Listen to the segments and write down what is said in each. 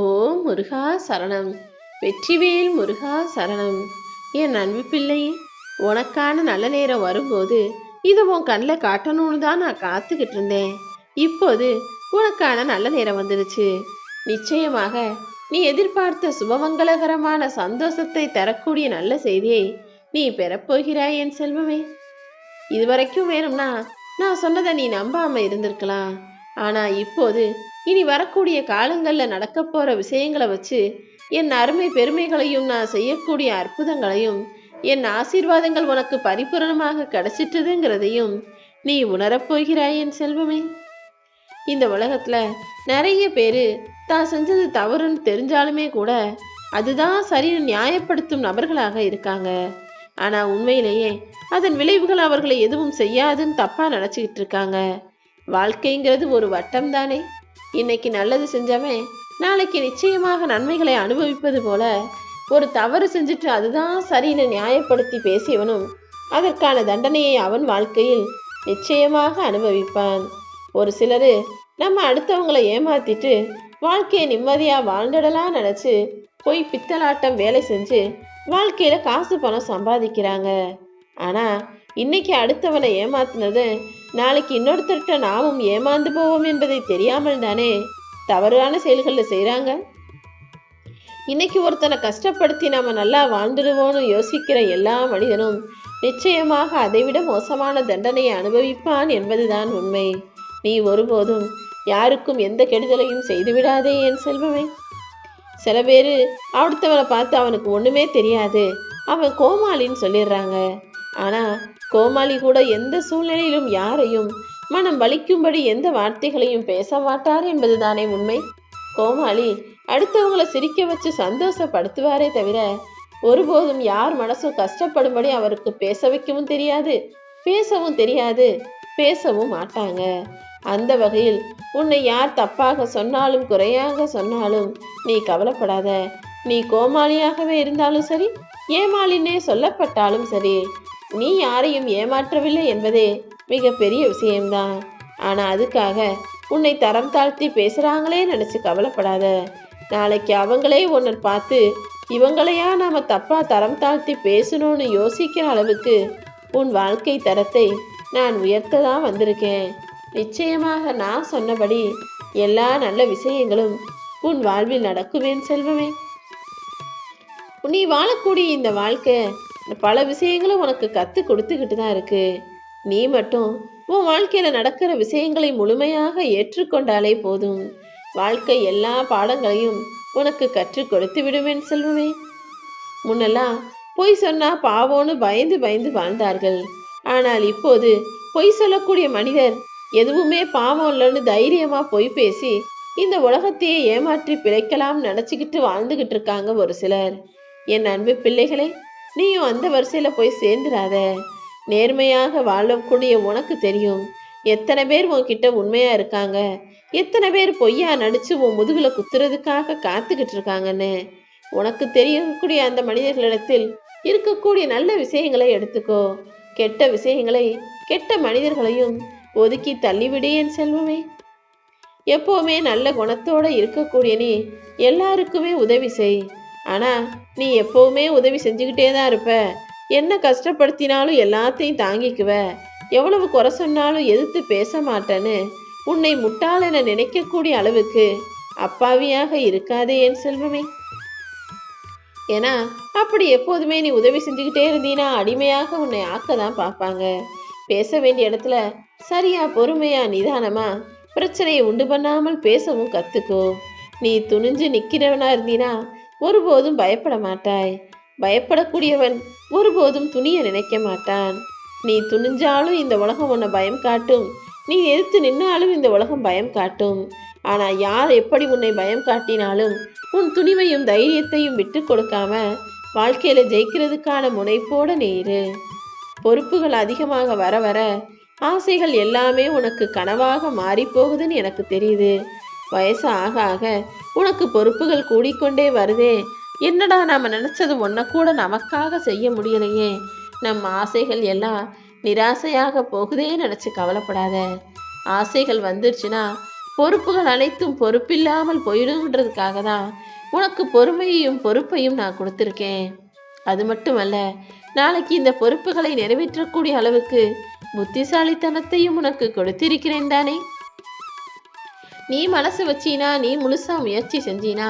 ஓம் முருகா சரணம். வெற்றிவேல் முருகா சரணம். என் அன்பு பிள்ளையே உனக்கான நல்ல நேரம் வரும்போது இதை உன் கண்ணில் காட்டணும்னு தான் நான் காத்துக்கிட்டு இருந்தேன். இப்போது உனக்கான நல்ல நேரம் வந்துடுச்சு. நிச்சயமாக நீ எதிர்பார்த்த சுபமங்களகரமான சந்தோஷத்தை தரக்கூடிய நல்ல செய்தியை நீ பெறப்போகிறாய் என் செல்வமே. இதுவரைக்கும் வேணும்னா நான் சொன்னதை நீ நம்பாம இருந்திருக்கலாம். ஆனா இப்போது இனி வரக்கூடிய காலங்களில் நடக்க போகிற விஷயங்களை வச்சு என் அருமை பெருமைகளையும் நான் செய்யக்கூடிய அற்புதங்களையும் என் ஆசீர்வாதங்கள் உனக்கு பரிபூரணமாக கிடைச்சிட்டதுங்கிறதையும் நீ உணரப் போகிறாய் என் செல்வமே. இந்த உலகத்தில் நிறைய பேர் தான் செஞ்சது தவறுன்னு தெரிஞ்சாலுமே கூட அதுதான் சரின்னு நியாயப்படுத்தும் நபர்களாக இருக்காங்க. ஆனால் உண்மையிலேயே அதன் விளைவுகள் அவர்களை எதுவும் செய்யாதுன்னு தப்பாக நினச்சிக்கிட்டு இருக்காங்க. வாழ்க்கைங்கிறது ஒரு வட்டம் தானே இன்னைக்கு நல்லது செஞ்சவன் நாளைக்கு நிச்சயமாக நன்மைகளை அனுபவிப்பது போல ஒரு தவறு செஞ்சுட்டு அதுதான் சரின்னு நியாயப்படுத்தி பேசியவனும் அதற்கான தண்டனையை அவன் வாழ்க்கையில் நிச்சயமாக அனுபவிப்பான். ஒரு சிலர் நம்ம அடுத்தவங்களை ஏமாத்திட்டு வாழ்க்கையை நிம்மதியாக வாழ்ந்துடலாம் நினச்சி போய் பித்தலாட்டம் வேலை செஞ்சு வாழ்க்கையில் காசு பணம் சம்பாதிக்கிறாங்க. ஆனால் இன்னைக்கு அடுத்தவனை ஏமாத்தினது நாளைக்கு இன்னொருத்தர்கிட்ட நாமும் ஏமாந்து போவோம் என்பதை தெரியாமல் தானே தவறான செயல்களில் செய்கிறாங்க இன்னைக்கு ஒருத்தனை கஷ்டப்படுத்தி நம்ம நல்லா வாழ்ந்துடுவோம்னு யோசிக்கிற எல்லா மனிதனும் நிச்சயமாக அதைவிட மோசமான தண்டனையை அனுபவிப்பான் என்பதுதான் உண்மை. நீ ஒருபோதும் யாருக்கும் எந்த கெடுதலையும் செய்துவிடாதே என் செல்வமே. சில பேர் அடுத்தவனை பார்த்து அவனுக்கு ஒன்றுமே தெரியாது. அவன் கோமாளின்னு சொல்லிடுறாங்க. ஆனால் கோமாளி கூட எந்த சூழ்நிலையிலும் யாரையும் மனம் வலிக்கும்படி எந்த வார்த்தைகளையும் பேச மாட்டார் என்பதுதானே உண்மை. கோமாளி அடுத்தவங்களை சிரிக்க வச்சு சந்தோஷப்படுத்துவாரே தவிர ஒருபோதும் யார் மனசும் கஷ்டப்படும்படி அவருக்கு பேச வைக்கவும் தெரியாது பேசவும் தெரியாது பேசவும் மாட்டாங்க. அந்த வகையில் உன்னை யார் தப்பாக சொன்னாலும் குறையாக சொன்னாலும் நீ கவலைப்படாத. நீ கோமாளியாகவே இருந்தாலும் சரி ஏமாளினே சொல்லப்பட்டாலும் சரி நீ யாரையும் ஏமாற்றவில்லை என்பதே மிக பெரிய விஷயம்தான். ஆனா அதுக்காக உன்னை தரம் தாழ்த்தி பேசுறாங்களே நினைச்சு கவலைப்படாத. நாளைக்கு அவங்களே உன்னை பார்த்து இவங்களையா நாம தப்பா தரம் தாழ்த்தி பேசணும்னு யோசிக்கிற அளவுக்கு உன் வாழ்க்கை தரத்தை நான் உயர்த்த தான் வந்திருக்கேன். நிச்சயமாக நான் சொன்னபடி எல்லா நல்ல விஷயங்களும் உன் வாழ்வில் நடக்குவேன் செல்வமே. நீ வாழக்கூடிய இந்த வாழ்க்கை பல விஷயங்களும் உனக்கு கத்து கொடுத்துக்கிட்டு தான் இருக்கு. நீ மட்டும் உன் வாழ்க்கையில நடக்கிற விஷயங்களை முழுமையாக ஏற்றுக்கொண்டாலே போதும். வாழ்க்கை எல்லா பாடங்களையும் உனக்கு கற்றுக் கொடுத்து விடுவேன் செல்வமே. முன்னெல்லாம் பொய் சொன்னா பாவோன்னு பயந்து பயந்து வாழ்ந்தார்கள். ஆனால் இப்போது பொய் சொல்லக்கூடிய மனிதர் எதுவுமே பாவம் இல்லைன்னு தைரியமா பொய் பேசி இந்த உலகத்தையே ஏமாற்றி பிழைக்கலாம் நினச்சிக்கிட்டு வாழ்ந்துகிட்டு இருக்காங்க ஒரு சிலர். என் அன்பு பிள்ளைகளே நீயும் அந்த வரிசையில் போய் சேர்ந்துடாத. நேர்மையாக வாழக்கூடிய உனக்கு தெரியும். எத்தனை பேர் உன்கிட்ட உண்மையாக இருக்காங்க? எத்தனை பேர் பொய்யா நடித்து உன் முதுகில் குத்துறதுக்காக காத்துக்கிட்டு இருக்காங்கன்னு? உனக்கு தெரியக்கூடிய அந்த மனிதர்களிடத்தில் இருக்கக்கூடிய நல்ல விஷயங்களை எடுத்துக்கோ. கெட்ட விஷயங்களை கெட்ட மனிதர்களையும் ஒதுக்கி தள்ளிவிடு என் செல்வமே. எப்போவுமே நல்ல குணத்தோடு இருக்கக்கூடிய நீ எல்லாருக்குமே உதவி செய். ஆனால் நீ எப்போவுமே உதவி செஞ்சுக்கிட்டே தான் இருப்ப. என்ன கஷ்டப்படுத்தினாலும் எல்லாத்தையும் தாங்கிக்குவ. எவ்வளவு குறை சொன்னாலும் எதிர்த்து பேச மாட்டேன்னு உன்னை முட்டாளென நினைக்கக்கூடிய அளவுக்கு அப்பாவியாக இருக்காதே என் செல்வமே. ஏன்னா அப்படி எப்போதுமே நீ உதவி செஞ்சுக்கிட்டே இருந்தீனா அடிமையாக உன்னை ஆக்க தான் பார்ப்பாங்க. பேச வேண்டிய இடத்துல சரியா பொறுமையா நிதானமா பிரச்சனையை உண்டு பண்ணாமல் பேசவும் கத்துக்கோ. நீ துணிஞ்சு நிக்கிறவனா இருந்தீனா ஒருபோதும் பயப்பட மாட்டாய். பயப்படக்கூடியவன் ஒருபோதும் துணிய நினைக்க மாட்டான். நீ துணிஞ்சாலும் இந்த உலகம் உன்னை பயம் காட்டும். நீ எதிர்த்து நின்னாலும் இந்த உலகம் பயம் காட்டும். ஆனால் யார் எப்படி உன்னை பயம் காட்டினாலும் உன் துணிவையும் தைரியத்தையும் விட்டு கொடுக்காம வாழ்க்கையில் ஜெயிக்கிறதுக்கான முனைப்போட நேரு பொறுப்புகள் அதிகமாக வர வர ஆசைகள் எல்லாமே உனக்கு கனவாக மாறி போகுதுன்னு எனக்கு தெரியுது. வயசு ஆக ஆக உனக்கு பொறுப்புகள் கூடிக்கொண்டே வருதே. என்னடா நாம நினைச்சது ஒன்ன கூட நமக்காக செய்ய முடியலையே. நம் ஆசைகள் எல்லாம் நிராசையாக போகுதே நினைச்சு கவலைப்படாத. ஆசைகள் வந்துருச்சுன்னா பொறுப்புகள் அனைத்தும் பொறுப்பில்லாமல் போயிடுன்றதுக்காக தான் உனக்கு பொறுமையையும் பொறுப்பையும் நான் கொடுத்துருக்கேன். அது மட்டுமல்ல நாளைக்கு இந்த பொறுப்புகளை நிறைவேற்றக்கூடிய அளவுக்கு புத்திசாலித்தனத்தையும் உனக்கு கொடுத்திருக்கிறேன் தானே. நீ மனசு வச்சினா நீ முழுசா முயற்சி செஞ்சினா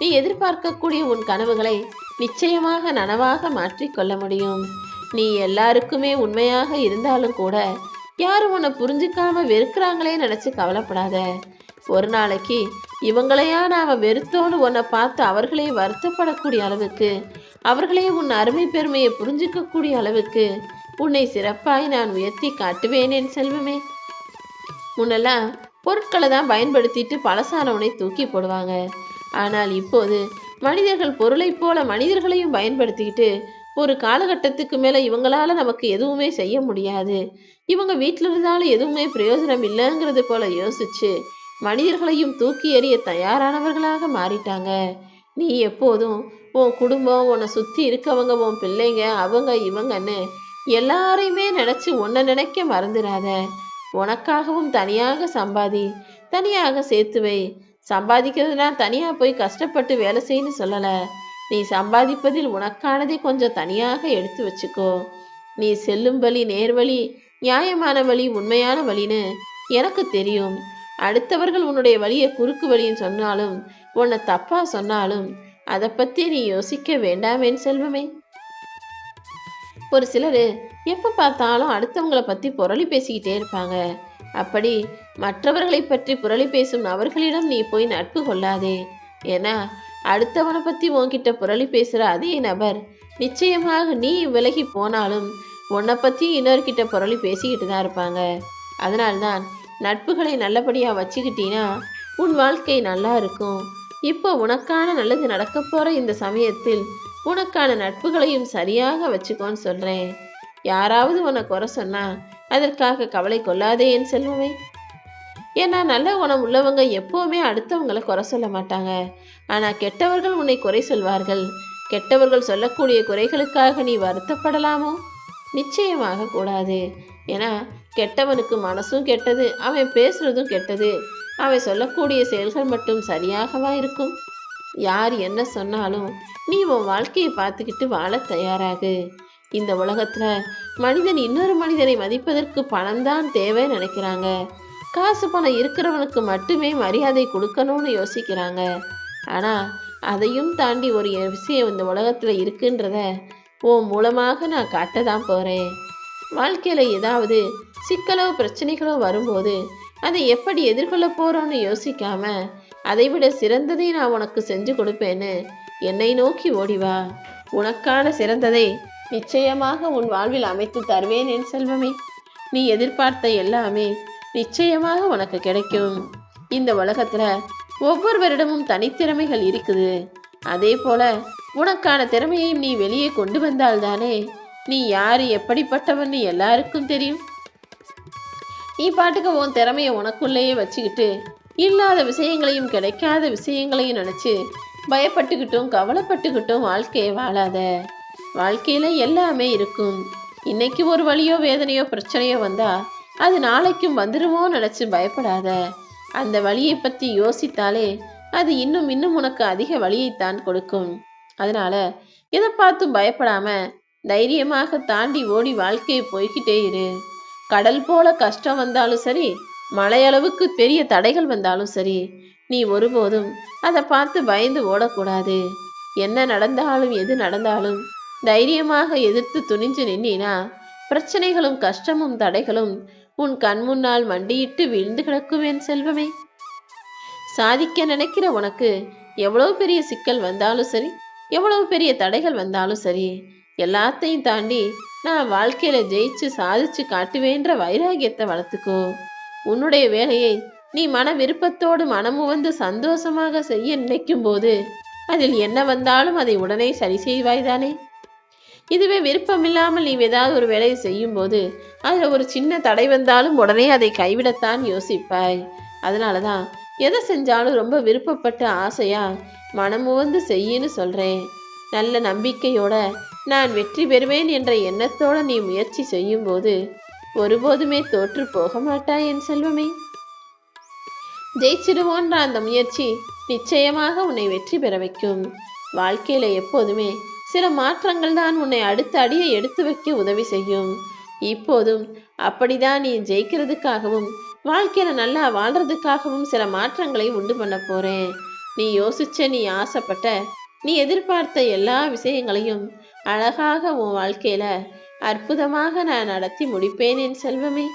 நீ எதிர்பார்க்கக்கூடிய உன் கனவுகளை நிச்சயமாக நனவாக மாற்றிக் கொள்ள முடியும். நீ எல்லாருக்குமே உண்மையாக இருந்தாலும் கூட யாரும் உன்னை புரிஞ்சுக்காம வெறுக்கிறாங்களே நினைச்சு கவலைப்படாத. ஒரு நாளைக்கு இவங்களையா நான் வெறுத்தோன்னு உன்னை பார்த்து அவர்களே வருத்தப்படக்கூடிய அளவுக்கு அவர்களே உன் அருமை பெருமையை புரிஞ்சுக்கக்கூடிய அளவுக்கு உன்னை சிறப்பாய் நான் உயர்த்தி காட்டுவேனேன் செல்வமே. முன்னெல்லாம் பொருட்களை தான் பயன்படுத்திட்டு பழசானவனை தூக்கி போடுவாங்க. ஆனால் இப்போது மனிதர்கள் பொருளைப் போல மனிதர்களையும் பயன்படுத்திக்கிட்டு ஒரு காலகட்டத்துக்கு மேலே இவங்களால நமக்கு எதுவுமே செய்ய முடியாது. இவங்க வீட்டில் இருந்தாலும் எதுவுமே பிரயோஜனம் இல்லைங்கிறது போல யோசிச்சு மனிதர்களையும் தூக்கி எறிய தயாரானவர்களாக மாறிட்டாங்க. நீ எப்போதும் உன் குடும்பம் உன்னை சுற்றி இருக்கவங்க உன் பிள்ளைங்க அவங்க இவங்கன்னு எல்லாரையுமே நினச்சி உன்னை நினைக்க மறந்துடாத உனக்காகவும் தனியாக சம்பாதி தனியாக சேர்த்து வை சம்பாதிக்கிறதுனா தனியாக போய் கஷ்டப்பட்டு வேலை செய்யன்னு சொல்லலை. நீ சம்பாதிப்பதில் உனக்கானதை கொஞ்சம் தனியாக எடுத்து வச்சுக்கோ. நீ செல்லும் வழி நேர்வழி நியாயமான வழி உண்மையான வழின்னு எனக்கு தெரியும். அடுத்தவர்கள் உன்னுடைய வழியை குறுக்கு வழின்னு சொன்னாலும் உன்னை தப்பா சொன்னாலும் அதை பற்றி நீ யோசிக்க வேண்டாமேன் செல்வமே. ஒரு சிலர் எப்போ பார்த்தாலும் அடுத்தவங்களை பற்றி புரளி பேசிக்கிட்டே இருப்பாங்க. அப்படி மற்றவர்களை பற்றி புரளி பேசும் அவர்களிடம் நீ போய் நட்பு கொள்ளாதே. ஏன்னா அடுத்தவனை பற்றி உன்கிட்ட புரளி பேசுகிற அதே நபர் நிச்சயமாக நீ விலகி போனாலும் உன்னை பற்றி இன்னொருக்கிட்ட புரளி பேசிக்கிட்டு தான் இருப்பாங்க. அதனால்தான் நட்புகளை நல்லபடியாக வச்சுக்கிட்டீன்னா உன் வாழ்க்கை நல்லா இருக்கும். இப்போ உனக்கான நல்லது நடக்க போகிற இந்த சமயத்தில் உனக்கான நட்புகளையும் சரியாக வச்சுக்கோன்னு சொல்கிறேன் யாராவது உன்னை குறை சொன்னா அதற்காக கவலை கொள்ளாதே என் செல்வமே. ஏன்னா நல்ல குணம் உள்ளவங்க எப்போவுமே அடுத்தவங்களை குறை சொல்ல மாட்டாங்க. ஆனால் கெட்டவர்கள் உன்னை குறை சொல்வார்கள். கெட்டவர்கள் சொல்லக்கூடிய குறைகளுக்காக நீ வருத்தப்படலாமோ? நிச்சயமாக கூடாது. ஏன்னா கெட்டவனுக்கு மனசும் கெட்டது அவன் பேசுறதும் கெட்டது. அவன் சொல்லக்கூடிய செயல்கள் மட்டும் சரியாகவா இருக்கும்? யார் என்ன சொன்னாலும் நீ உன் வாழ்க்கையை பார்த்துக்கிட்டு வாழ தயாராகு. இந்த உலகத்துல மனிதன் இன்னொரு மனிதனை மதிப்பதற்கு பணம் தான் தேவை நினைக்கிறாங்க. காசு பணம் இருக்கிறவனுக்கு மட்டுமே மரியாதை கொடுக்கணும்னு யோசிக்கிறாங்க. ஆனா அதையும் தாண்டி ஒரு விஷயம் இந்த உலகத்துல இருக்குன்றத உன் மூலமாக நான் காட்ட தான் போறேன். வாழ்க்கையில ஏதாவது சிக்கலோ பிரச்சனைகளோ வரும்போது அதை எப்படி எதிர்கொள்ள போகிறோன்னு யோசிக்காம அதைவிட சிறந்ததை நான் உனக்கு செஞ்சு கொடுப்பேன்னு என்னை நோக்கி ஓடி வா. உனக்கான சிறந்ததை நிச்சயமாக உன் வாழ்வில் அமைத்து தருவேன் என் செல்வமே. நீ எதிர்பார்த்த எல்லாமே நிச்சயமாக உனக்கு கிடைக்கும். இந்த உலகத்துல ஒவ்வொருவரிடமும் தனித்திறமைகள் இருக்குது. அதே போல உனக்கான திறமையையும் நீ வெளியே கொண்டு வந்தால்தானே நீ யாரு எப்படிப்பட்டவன்னு எல்லாருக்கும் தெரியும். நீ பாட்டுக்கு உன் திறமையை உனக்குள்ளேயே வச்சுக்கிட்டு இல்லாத விஷயங்களையும் கிடைக்காத விஷயங்களையும் நினச்சி பயப்பட்டுக்கிட்டும் கவலைப்பட்டுக்கிட்டும் வாழ்க்கையை வாழாத. வாழ்க்கையில் எல்லாமே இருக்கும். இன்னைக்கு ஒரு வழியோ வேதனையோ பிரச்சனையோ வந்தால் அது நாளைக்கும் வந்துருமோ நினச்சி பயப்படாத. அந்த வழியை பற்றி யோசித்தாலே அது இன்னும் இன்னும் உனக்கு அதிக வழியைத்தான் கொடுக்கும். அதனால எதை பார்த்தும் பயப்படாம தைரியமாக தாண்டி ஓடி வாழ்க்கையை போய்கிட்டே இரு. கடல் போல கஷ்டம் வந்தாலும் சரி மலையளவுக்கு பெரிய தடைகள் வந்தாலும் சரி நீ ஒருபோதும் அதை பார்த்து பயந்து ஓடக்கூடாது. என்ன நடந்தாலும் எது நடந்தாலும் தைரியமாக எதிர்த்து துணிஞ்சு நின்னா பிரச்சனைகளும் கஷ்டமும் தடைகளும் உன் கண் முன்னால் மண்டியிட்டு விழுந்து கிடக்கும் என் செல்வமே. சாதிக்க நினைக்கிற உனக்கு எவ்வளவு பெரிய சிக்கல் வந்தாலும் சரி எவ்வளவு பெரிய தடைகள் வந்தாலும் சரி எல்லாத்தையும் தாண்டி நான் வாழ்க்கையில ஜெயிச்சு சாதிச்சு காட்டுவேன்ற வைராகியத்தை வளர்த்துக்கோ. உன்னுடைய வேலையை நீ மன விருப்பத்தோடு மனமு வந்து சந்தோஷமாக செய்ய நினைக்கும் போது அதில் என்ன வந்தாலும் அதை உடனே சரி செய்வாய்தானே? இதுவே விருப்பமில்லாமல் நீ ஏதாவது ஒரு வேலையை செய்யும் போது அதில் ஒரு சின்ன தடை வந்தாலும் உடனே அதை கைவிடத்தான் யோசிப்பாய். அதனால தான் எதை செஞ்சாலும் ரொம்ப விருப்பப்பட்டு ஆசையா மனமுவந்து செய்யின்னு சொல்கிறேன் நல்ல நம்பிக்கையோட நான் வெற்றி பெறுவேன் என்ற எண்ணத்தோட நீ முயற்சி செய்யும்போது ஒருபோதுமே தோற்று போக மாட்டாய் என் செல்வமே. ஜெயிச்சிடுவோன்ற அந்த முயற்சி நிச்சயமாக உன்னை வெற்றி பெற வைக்கும். வாழ்க்கையில எப்போதுமே சில மாற்றங்கள் தான் உன்னை அடுத்த அடியை எடுத்து வைக்க உதவி செய்யும். இப்போதும் அப்படிதான் நீ ஜெயிக்கிறதுக்காகவும் வாழ்க்கையில நல்லா வாழ்றதுக்காகவும் சில மாற்றங்களை உண்டு பண்ண போறேன். நீ யோசிச்ச நீ ஆசைப்பட்ட நீ எதிர்பார்த்த எல்லா விஷயங்களையும் அழகாக உன் வாழ்க்கையில அற்புதமாக நான் நடத்தி முடிப்பேன் என் செல்வமே.